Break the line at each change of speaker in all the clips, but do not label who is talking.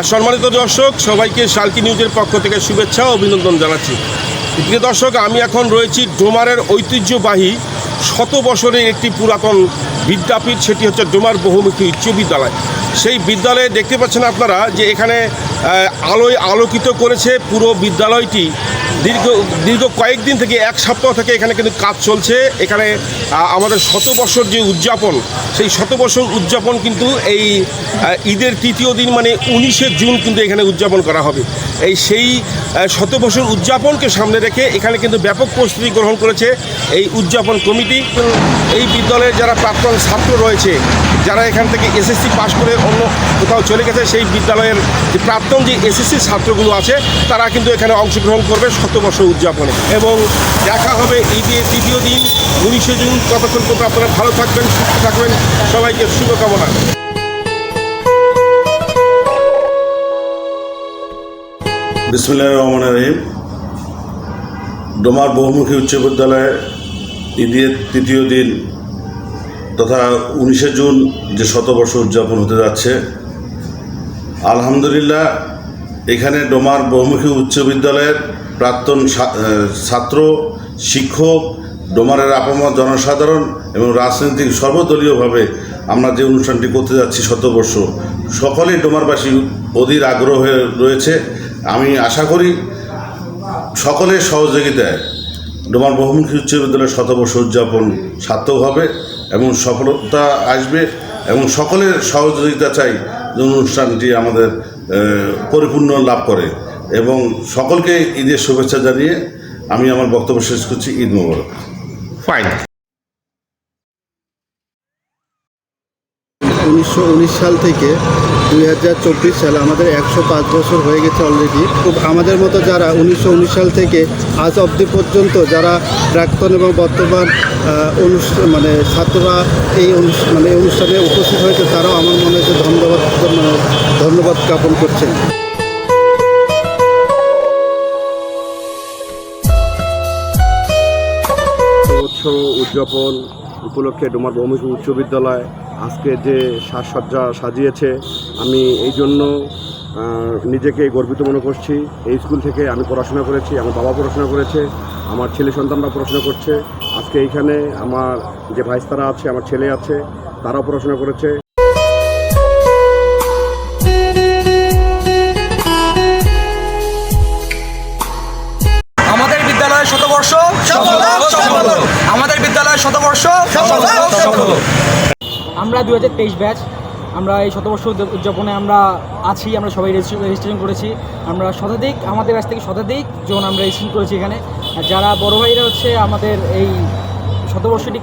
সম্মানিত দর্শক, সবাইকে শালকি নিউজের পক্ষ থেকে শুভেচ্ছা ও অভিনন্দন জানাচ্ছি। প্রিয় দর্শক, আমি এখন রয়েছি ডোমারের ঐতিহ্যবাহী শত বছরের একটি পুরাতন বিদ্যাপীঠ, সেটি হচ্ছে ডোমার বহুমুখী উচ্চ বিদ্যালয়। সেই বিদ্যালয়ে দেখতে পাচ্ছেন আপনারা যে এখানে আলোয় আলোকিত করেছে পুরো বিদ্যালয়টি। দীর্ঘ দীর্ঘ কয়েকদিন থেকে, এক সপ্তাহ থেকে এখানে কিন্তু কাজ চলছে। এখানে আমাদের শতবর্ষর যে উদযাপন, সেই শতবর্ষর উদযাপন কিন্তু এই ঈদের তৃতীয় দিন মানে উনিশে জুন কিন্তু এখানে উদযাপন করা হবে। এই সেই শতবর্ষর উদযাপনকে সামনে রেখে এখানে কিন্তু ব্যাপক প্রস্তুতি গ্রহণ করেছে এই উদযাপন কমিটি। এই বিদ্যালয়ের যারা প্রাক্তন ছাত্র রয়েছে যারা এখান থেকে এসএসসি পাশ করে অন্য কোথাও চলে গেছে, সেই বিদ্যালয়ের যে প্রাক্তন যে এসএসসি ছাত্রগুলো আছে, তারা কিন্তু এখানে অংশগ্রহণ করবে শতবর্ষ উদযাপনে। এবং দেখা হবে ঈদের তৃতীয় দিন, উনিশে জুন। ততক্ষণ পর্যন্ত আপনারা ভালো থাকবেন, সুস্থ থাকবেন। সবাইকে শুভকামনা।
বিসমুল্লাহ রহমান রহিম। ডোমার বহুমুখী উচ্চ বিদ্যালয়ে ঈদের তৃতীয় দিন তথা উনিশে জুন যে শতবর্ষ উদযাপন হতে যাচ্ছে, আলহামদুলিল্লাহ এখানে ডোমার বহুমুখী উচ্চ বিদ্যালয়ের প্রাক্তন ছাত্র, শিক্ষক, ডোমারের আপামর জনসাধারণ এবং রাজনৈতিক সর্বদলীয়ভাবে আমরা যে অনুষ্ঠানটি করতে যাচ্ছি শতবর্ষ, সকলেই ডোমারবাসী অধীর আগ্রহ হয়ে রয়েছে। আমি আশা করি সকলের সহযোগিতায় ডোমার বহুমুখী উচ্চ বিদ্যালয়ের শতবর্ষ উদযাপন সার্থক হবে। এবং সফলতা আসবে এবং সকলের সহযোগিতা চাই যে অনুষ্ঠানটি আমাদের পরিপূর্ণ লাভ করে। এবং সকলকে ঈদের শুভেচ্ছা জানিয়ে আমি আমার বক্তব্য শেষ করছি ঈদ মোবারক।
ফাইন
উনিশশো উনিশ সাল থেকে দুই হাজার চব্বিশ সালে আমাদের একশো পাঁচ বছর হয়ে গেছে অলরেডি খুব আমাদের মতো যারা উনিশশো উনিশ সাল থেকে আজ অবধি পর্যন্ত যারা প্রাক্তন এবং বর্তমান অনুষ্ঠান মানে ছাত্ররা এই মানে অনুষ্ঠানে উপস্থিত হয়েছে, তারাও আমার মনে হচ্ছে ধন্যবাদ মানে ধন্যবাদ জ্ঞাপন করছেন।
উৎসব উদযাপন উপলক্ষে ডোমার বহুমুখী উচ্চ বিদ্যালয় আজকে যে সাজসজ্জা সাজিয়েছে আমি এই জন্য নিজেকে গর্বিত মনে করছি। এই স্কুল থেকে আমি পড়াশোনা করেছি আমার বাবা পড়াশোনা করেছে আমার ছেলে সন্তানরা পড়াশোনা করছে। আজকে এইখানে আমার যে ভাইস্তারা আছে আমার ছেলে আছে তারাও পড়াশোনা করেছে।
আমাদের বিদ্যালয়ের শতবর্ষ সফল সফল আমাদের বিদ্যালয়ের শতবর্ষ
আমরা দু হাজার তেইশ ব্যাচ, আমরা এই শতবর্ষ উদ্যা- উদযাপনে আমরা আছি, আমরা সবাই রেজিস্ট্রে- রেজিস্ট্রেশন করেছি। আমরা শতাধিক, আমাদের কাছ থেকে শতাধিক জন আমরা রেজিস্ট্রেশন করেছি এখানে। যারা বড় ভাইরা হচ্ছে আমাদের এই শতবর্ষটি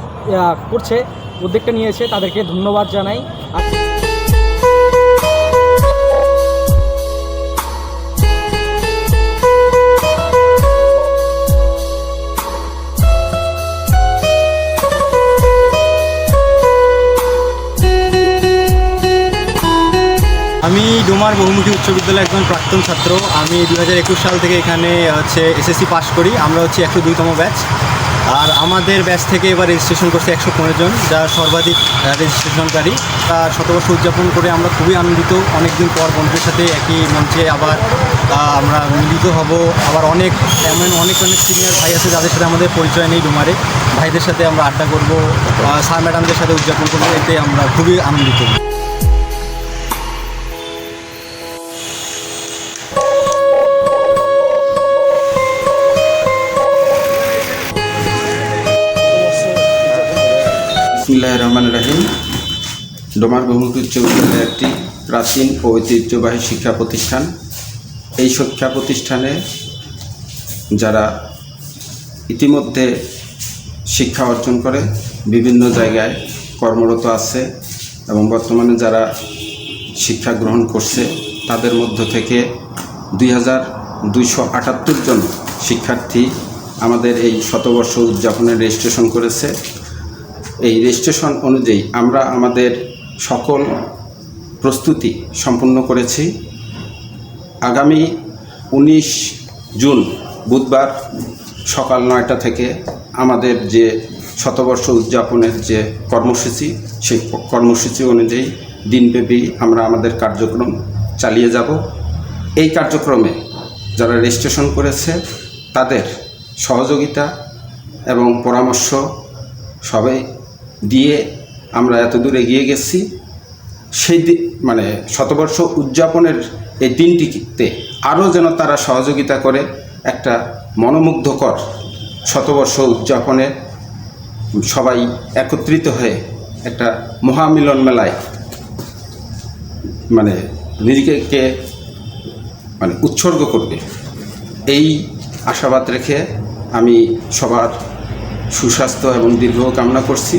করছে, উদ্যোগটা নিয়েছে, তাদেরকে ধন্যবাদ জানাই। আর
আমি ডোমার বহুমুখী উচ্চ বিদ্যালয়ের একজন প্রাক্তন ছাত্র। আমি দু একুশ সাল থেকে এখানে, হচ্ছে এসএসসি পাস করি। আমরা হচ্ছে একশো দুইতম ব্যাচ। আর আমাদের ব্যাচ থেকে এবার রেজিস্ট্রেশন করছে একশো পনেরো জন, যা সর্বাধিক রেজিস্ট্রেশনকারী তার শতবর্ষ উদযাপন করে আমরা খুবই আনন্দিত। অনেকদিন পর বন্ধুদের সাথে একই মঞ্চে আবার আমরা মিলিত হব। আবার অনেক, এমন অনেক অনেক সিনিয়র ভাই আছে যাদের সাথে আমাদের পরিচয় নেই ডোমারে। ভাইদের সাথে আমরা আড্ডা করব। স্যার ম্যাডামদের সাথে উদযাপন করব। এতে আমরা খুবই আনন্দিত।
বিসমুল্লাহ রহমান রাহিম ডোমার বহুমুখী উচ্চ বিদ্যালয় একটি প্রাচীন ও ঐতিহ্যবাহী শিক্ষা প্রতিষ্ঠান। এই শিক্ষা প্রতিষ্ঠানে যারা ইতিমধ্যে শিক্ষা অর্জন করে, বিভিন্ন জায়গায় কর্মরত আছে এবং বর্তমানে যারা শিক্ষা গ্রহণ করছে, তাদের মধ্য থেকে দুই হাজার দুইশো আটাত্তর জন শিক্ষার্থী আমাদের এই শতবর্ষ উদযাপনে রেজিস্ট্রেশন করেছে। এই রেজিস্ট্রেশন অনুযায়ী আমরা আমাদের সকল প্রস্তুতি সম্পূর্ণ করেছি। আগামী উনিশ জুন বুধবার সকাল নয়টা থেকে আমাদের যে শতবর্ষ উদযাপনের যে কর্মসূচি, সেই কর্মসূচি অনুযায়ী দিনব্যাপী আমরা আমাদের কার্যক্রম চালিয়ে যাব। এই কার্যক্রমে যারা রেজিস্ট্রেশন করেছে, তাদের সহযোগিতা এবং পরামর্শ সবাই দিয়ে আমরা এত দূর এগিয়ে গেছি। সেই মানে শতবর্ষ উদযাপনের এই দিনটিতে আরও যেন তারা সহযোগিতা করে একটা মনোমুগ্ধকর শতবর্ষ উদযাপনে সবাই একত্রিত হয়ে একটা মহামিলন মেলায় মানে নিজেকে মানে উৎসর্গ করবে। এই আশাবাদ রেখে আমি সবার সুস্বাস্থ্য এবং দীর্ঘ কামনা করছি।